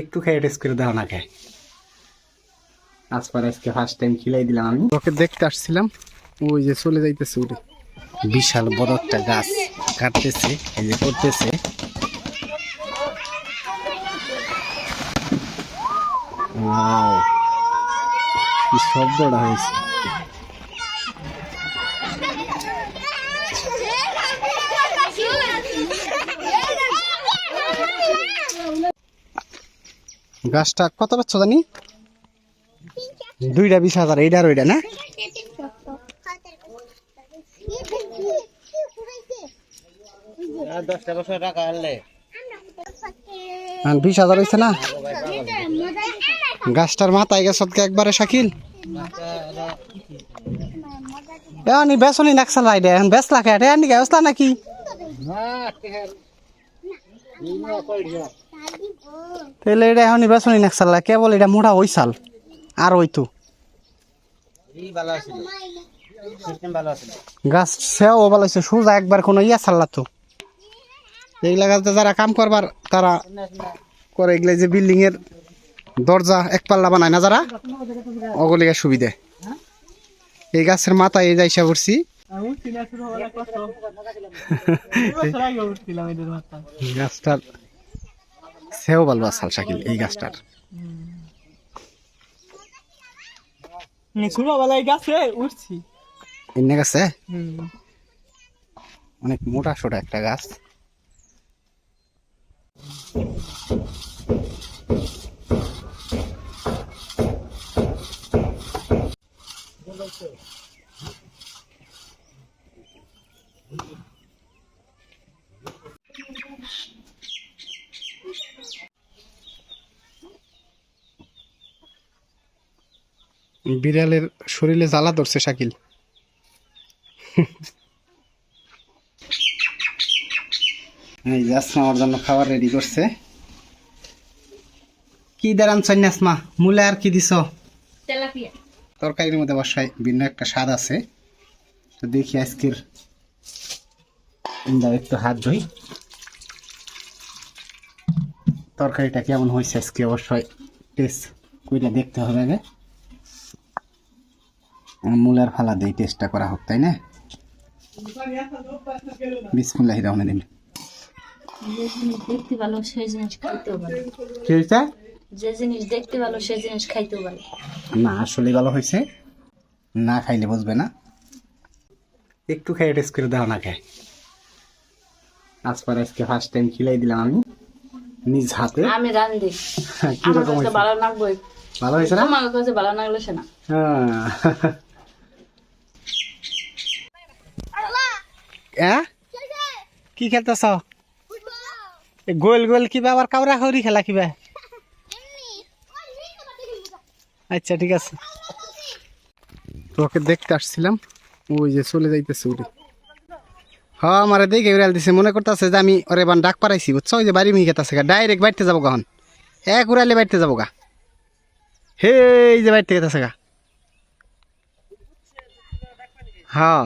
একটু খেয়ে টেস্ট করে দাও না খায় আজ পর আজকে ফার্স্ট টাইম খিলাই দিলাম আমি। ওকে দেখতে আসছিলাম ওই যে চলে যাইতেছে উড়ে। বিশাল বড় একটা গাছ কাটতেছে এই যে করতেছে। শব্দটা হয়েছে। গাছটা কত পাচ্ছ জানি? দুইটা বিশ হাজার এইটা আর ওইটা না? বিশ হাজার হয়েছে না? গাছটার মাথায় গেছ একবারে শাকিল। এনি বেসনি নাকসাল রাইডে। এখন বেসলা খেটে আনি গেছলা নাকি? তাহলে এটা এখন বেসনি নাকসাল কেবল এটা মোটা ওই সাল আর ওই তো। গাছ সেও ভালো হয়েছে সোজা একবার কোনো ইয়া সাল্লা তো। এইগুলা গাছটা যারা কাম করবার তারা করে এগুলা যে বিল্ডিং এর দরজা এক পাল্লা বানায় না যারা ওগুলিকে সুবিধে। এই গাছের মাথায় এই যাইসা করছি গাছটার সেও ভালো আসাল শাকিল এই গাছটার। উঠছি। এনে গাছে? অনেক মোটা সোটা একটা গাছ। বিড়ালের শরীরে জ্বালা ধরছে শাকিল। এই আসমা আমার জন্য খাবার রেডি করছে। কি দাঁড়ান সন্ন্যাসমা মূলে আর কি দিছ? তরকারির মধ্যে বসায় ভিন্ন একটা স্বাদ আছে। তো দেখি আজকের একটু হাত ধুই। তরকারিটা কেমন হয়েছে আজকে অবশ্যই টেস্ট কইটা দেখতে হবে আগে। মূলার ফালা দিয়ে টেস্টটা করা হোক তাই না? বিসমুল্লাহ রহমান দিন দেখতে ভালো সেই জিনিস খাইতেও ভালো। কি হয়েছে যে জিনিস দেখতে ভালো সেই জিনিস খাইতেও ভালো। না আসলে ভালো হয়েছে না খাইলে বুঝবে না। একটু খেয়ে টেস্ট করে দাও না খায়। আজ পর আজকে ফার্স্ট টাইম খিলাই দিলাম আমি নিজ হাতে। আমি রান্ধি। আমার কাছে ভালো লাগবে। ভালো হয়েছে না? তোমার কাছে ভালো লাগলে সে না। হ্যাঁ। কি খেলতেছ? গোল গোল কিবা আবার কাউরা কাউরি খেলা কিবা? আচ্ছা ঠিক আছে। তোকে দেখতে আসছিলাম। ওই যে চলে যাইতেছে উড়ে হ্যাঁ আমারে দেখে উড়াল দিছে। মনে করতেছে যে আমি ওরে বান ডাক পারাইছি বুঝছ? ওই যে বাড়ি মিহি গেতেছে গা। ডাইরেক্ট বাড়িতে যাব গাহন এক উড়ালে বাড়িতে যাব গা। হে এই যে বাড়িতে গেতেছে গা। হ্যাঁ